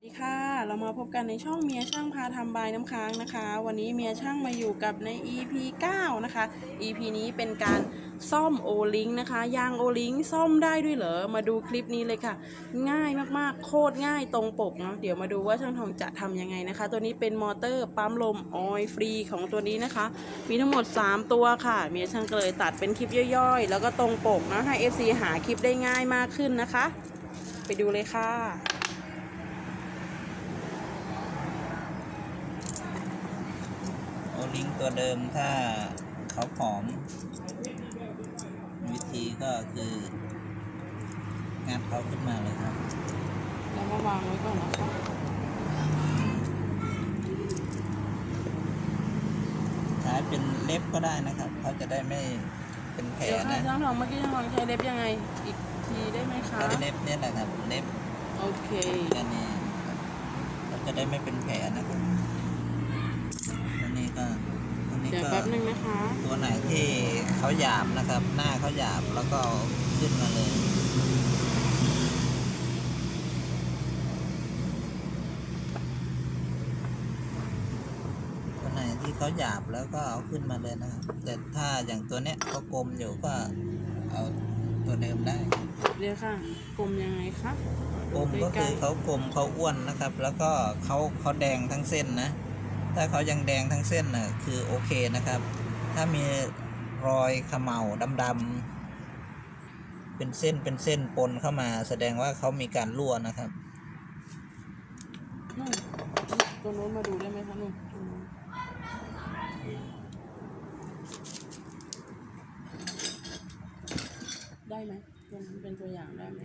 สวัสดีค่ะ เรามาพบกันในช่องเมียช่างพาทำบายน้ำค้างนะคะ วันนี้เมียช่างมาอยู่กับใน EP 9 นะคะ EP นี้เป็นการซ่อมโอลิงนะคะ ยางโอลิงซ่อมได้ด้วยเหรอ มาดูคลิปนี้เลยค่ะ ง่ายมากๆ โคตรง่ายตรงปกเนาะ เดี๋ยวมาดูว่าช่างทองจะทำยังไงนะคะ ตัวนี้เป็นมอเตอร์ปั๊มลมออยล์ฟรีของตัวนี้นะคะ มีทั้งหมด 3 ตัวค่ะ เมียช่างก็เลยตัดเป็นคลิปย่อยๆ แล้วก็ตรงปกนะให้ FC หาคลิปได้ง่ายมากขึ้นนะคะ ไปดูเลยค่ะ โอ ลิงตัวเดิมถ้าเขาผอม วิธีก็คือ งัดเขาขึ้นมาเลยครับ แล้วก็วางไว้ก่อนนะคะใช้เป็นเล็บก็ได้นะครับเขาจะได้ไม่เป็นแผลเดี๋ยวค่ะนะช่างทองเมื่อกี้ช่างทองใช้เล็บยังไง อีกทีได้ไหมคะใช้เล็บเนี่ยแหละครับเล็บโอเค แค่นี้ครับเขาจะได้ไม่เป็นแผลนะครับอันนี้ก็อั นนี้เดี๋ยวก็แป๊บนึงนะคะ ตัวไหนที่เขาหยาบนะครับ หน้าเขาหยาบแล้วก็เอาขึ้นมาเลย ตัวไหนที่เขาหยาบแล้วก็เอาขึ้นมาเลยนะครับ แต่ถ้าอย่างตัวเนี้ยเขากลมอยู่ก็เอาตัวเดิมได้ เดี๋ยวค่ะกลมยังไงคะกลมก็คือเขากลมเขาอ้วนนะครับ แล้วก็เขาเขาแดงทั้งเส้นนะ ถ้าเขายังแดงทั้งเส้นน่ะคือโอเคนะครับ ถ้ามีรอยเขมเหลาดำๆเป็นเส้นเป็นเส้นปนเข้ามา แสดงว่าเขามีการรั่วนะครับ นู่นตัวโน้นมาดูได้ไหมคะนู่นตรงนู้นได้ไหมตัวนั้นเป็นตัวอย่างได้ไหม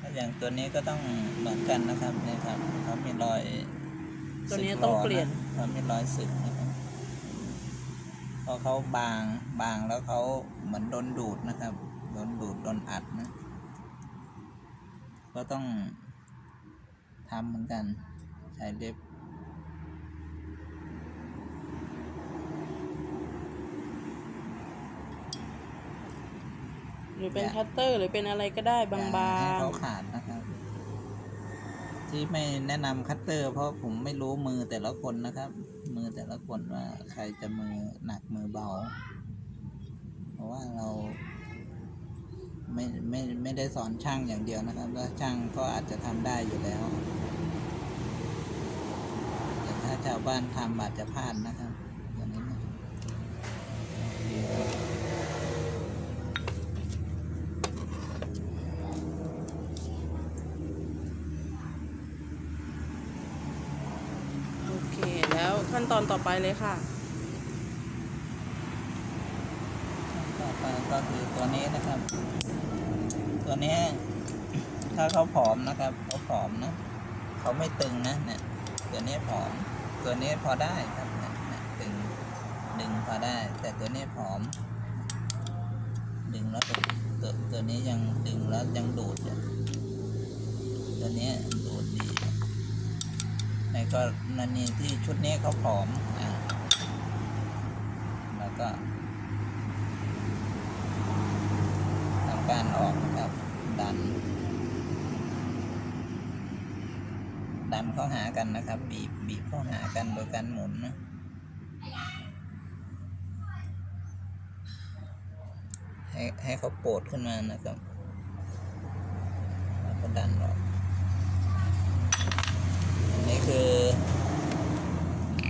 ถ้าอย่างตัวนี้ก็ต้องเหมือนกันนะครับเนี่ยครับเขามีรอย ตัวนี้สึกต้องหะเปลี่ยนเขามีรอยสึกนะครับเพราะเขาบางบางแล้วเขาเหมือนโดนดูดนะครับโดนดูดโดนอัดนะ ก็ต้องทำเหมือนกันใช้เล็บหรือเป็นคัตเตอร์หรือเป็นอะไรก็ได้บาอย่ให้งเขาขาดนะครับ ที่ไม่แนะนำคัตเตอร์ เพราะผมไม่รู้มือแต่ละคนนะครับ มือแต่ละคนว่าใครจะมือหนักมือเบา เพราะว่าเราไม่ไม่ไม่ได้สอนช่างอย่างเดียวนะครับแล้วช่างก็อาจจะทำได้อยู่แล้ว แต่ถ้าชาวบ้านทำอาจจะพลาดนะครับอย่างนี้นะ ๆ โอเค แล้วขั้น ตอนต่อไปเลยค่ะ ต่อไปก็คือตัวนี้นะครับ ตัวนี้ถ้าเขาผอมนะครับเขาผอมนะเขาไม่ตึงนะเนี่ยตัวนี้ผอม ตัวนี้พอได้ครับเนี่ยตึงดึงพอได้ แต่ตัวนี้ผอม ดึงแล้วตัวตัวนี้ยังดึงแล้วยังดูดอยู่ตัวนี้ด ในกรณีที่ชุดนี้เขาผอมอ่าแล้วก็ทำการออกนะครับดัน ดันเข้าหากันนะครับ บีบบีบเข้าหากันโดยการหมุนนะให้ให้เขาโปดขึ้นมานะครับ แล้วก็ดันออกอันนี้คือ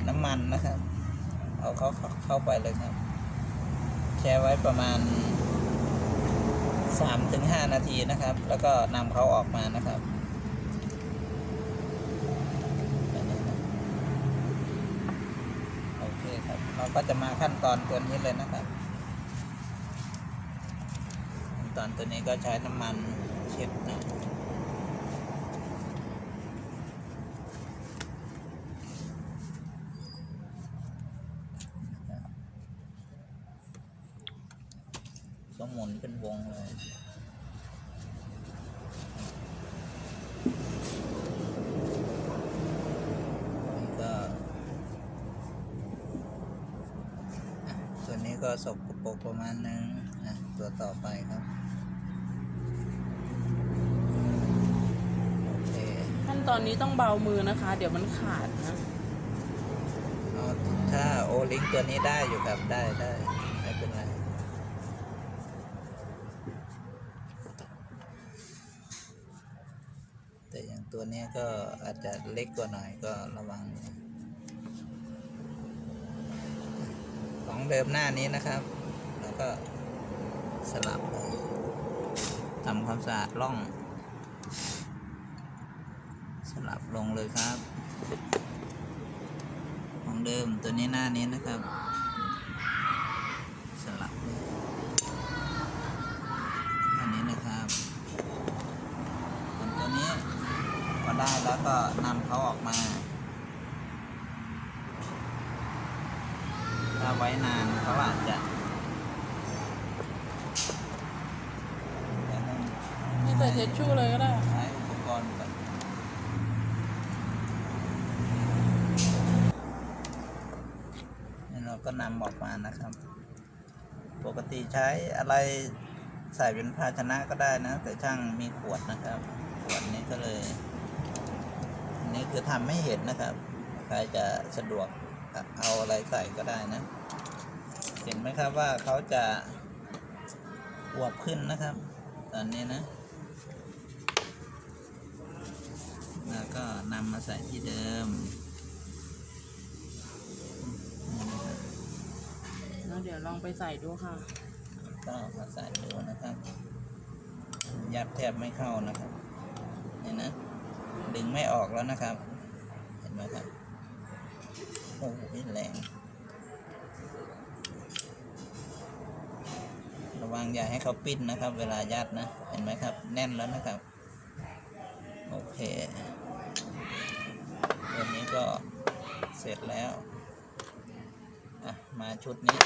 น้ำมันนะครับ เอาเขาเข้าไปเลยครับ แช่ไว้ประมาณสามถึงห้านาทีนะครับ แล้วก็นำเขาออกมานะครับโอเคครับ เราก็จะมาขั้นตอนตัวนี้เลยนะครับ ขั้นตอนตัวนี้ก็ใช้น้ำมันเช็ดนะ ก็หมุนเป็นวงเลยนี่ก็อะตัวนี้ก็สกปรกประมาณนึงอะตัวต่อไปครับโอเคขั้นตอนตอนนี้ต้องเบามือนะคะ เดี๋ยวมันขาดนะเอาถ้าโอลิงตัวนี้ได้อยู่ครับได้ได้ไม่เป็นไร แตัวนี้ก็อาจจะเล็กกว่าหน่อยก็ระวัง ของเดิมหน้านี้นะครับ แล้วก็สลับทำความสะอาดร่อง สลับลงเลยครับ ของเดิมตัวนี้หน้านี้นะครับ สลับเลยอันนี้นะครับส่วนตัวนี้พอได้แล้ว ก็นำเขาออกมาถ้าไว้นานเขาอาจจะเดี๋ยวต้องนี่ใส่เทชชู่เลยก็ได้ ใช้อุปกรณ์ก่อนนี่เราก็นำออกมานะครับ ปกติใช้อะไรใส่เป็นภาชนะก็ได้นะ แต่ช่างมีขวดนะครับ ขวดนี้ก็เลยอั นนี้คือทำให้เห็นนะครับ ใครจะสะดวกเอาอะไรใส่ก็ได้นะ เห็นไหมครับว่าเขาจะอวบขึ้นนะครับ ตอนนี้นะ แล้วก็นำมาใส่ที่เดิมนี่นะครับแล้วเดี๋ยวลองไปใส่ดูค่ะ ก็มาใส่ดูนะครับ ยัดแทบไม่เข้านะครับ นี่นะ ดึงไม่ออกแล้วนะครับ เห็นไหมครับ โอ้โหแรงระวังอย่าให้เขาปิ้นนะครับ เวลายัดนะ เห็นไหมครับ แน่นแล้วนะครับ โอเคตัวนี้ก็เสร็จแล้วอะมาชุดนี้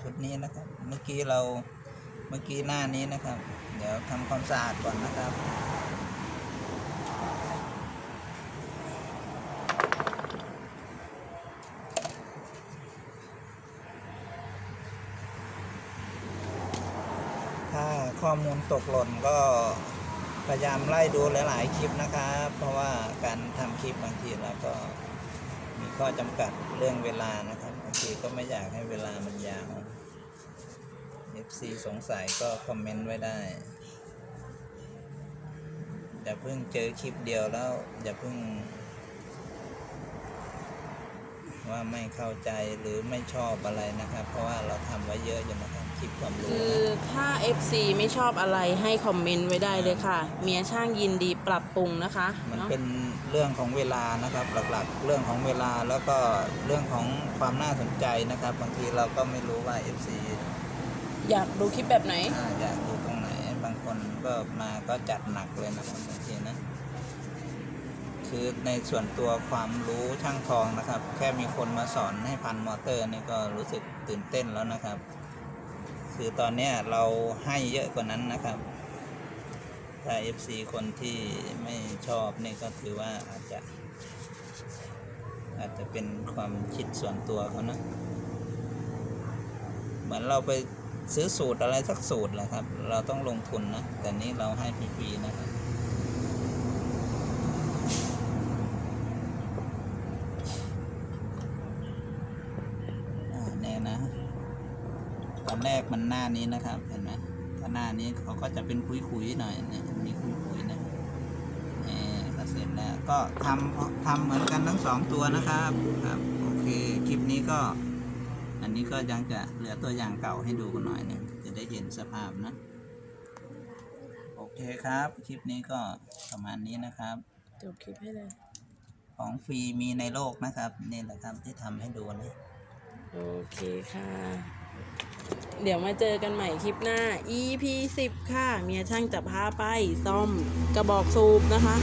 ชุดนี้นะครับ เมื่อกี้เรา เมื่อกี้หน้านี้นะครับ เดี๋ยวทำความสะอาดก่อนนะครับถ้าข้อมูลตกหล่นก็พยายามไล่ดูหลาย ๆ คลิปนะครับ เพราะว่าการทำคลิปบางทีเราก็มีข้อจำกัดเรื่องเวลานะครับบางทีก็ไม่อยากให้เวลามันยาว FC สงสัยก็คอมเมนต์ไว้ได้ อย่าเพิ่งเจอคลิปเดียวแล้ว อย่าเพิ่ง ว่าไม่เข้าใจหรือไม่ชอบอะไรนะครับ เพราะว่าเราทำไว้เยอะอยู่นะครับคลิปความรู้คือนะถ้า FC ไม่ชอบอะไรให้คอมเมนต์ไว้ได้เลยค่ะ เมียช่างยินดีปรับปรุงนะคะมันเนาะเป็นเรื่องของเวลานะครับ หลักๆ เรื่องของเวลาแล้วก็เรื่องของความน่าสนใจนะครับบางทีเราก็ไม่รู้ว่า FC อยากดูคลิปแบบไหน อ่าอยากดูตรงไหน บางคนก็มาก็จัดหนักเลยนะครับบางทีนะ คือในส่วนตัวความรู้ช่างทองนะครับ แค่มีคนมาสอนให้พันมอเตอร์นี่ก็รู้สึกตื่นเต้นแล้วนะครับ คือตอนเนี้ยเราให้เยอะกว่านั้นนะครับ ถ้า FC คนที่ไม่ชอบนี่ก็ถือว่าอาจจะ อาจจะเป็นความคิดส่วนตัวเขานะ เหมือนเราไป ซื้อสูตรอะไรสักสูตรแหละครับ เราต้องลงทุนนะ แต่นี้เราให้ฟรีๆนะครับอ่าเนี่ยนะ ตอนแรกมันหน้านี้นะครับ เห็นไหมถ้าหน้านี้เขาก็จะเป็นคุยๆหน่อยนี่ยมีคุยๆนะเออก็เสร็จแล้วก็ทำทำเหมือนกันทั้งสองตัวนะครับครับ โอเค คลิปนี้ก็ อันนี้ก็ยังจะเหลือตัวอย่างเก่าให้ดูกันหน่อยหนึงจะได้เห็นสภาพนะ โอเคครับ คลิปนี้ก็ประมาณนี้นะครับ จบคลิปให้เลย ของฟรีมีในโลกนะครับ นี่แหละครับที่ทำให้ดูนะ โอเคค่ะ เดี๋ยวมาเจอกันใหม่คลิปหน้า EP 10 ค่ะ เมียช่างจะพาไปซ่อมกระบอกสูบนะคะ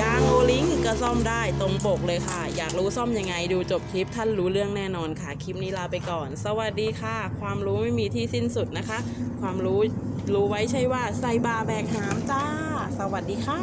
ยางโอลิงก็ซ่อมได้ตรงปกเลยค่ะ อยากรู้ซ่อมยังไงดูจบคลิปท่านรู้เรื่องแน่นอนค่ะ คลิปนี้ลาไปก่อน สวัสดีค่ะ ความรู้ไม่มีที่สิ้นสุดนะคะ ความรู้รู้ไว้ใช่ว่าใส่บาแบกหามจ้า สวัสดีค่ะ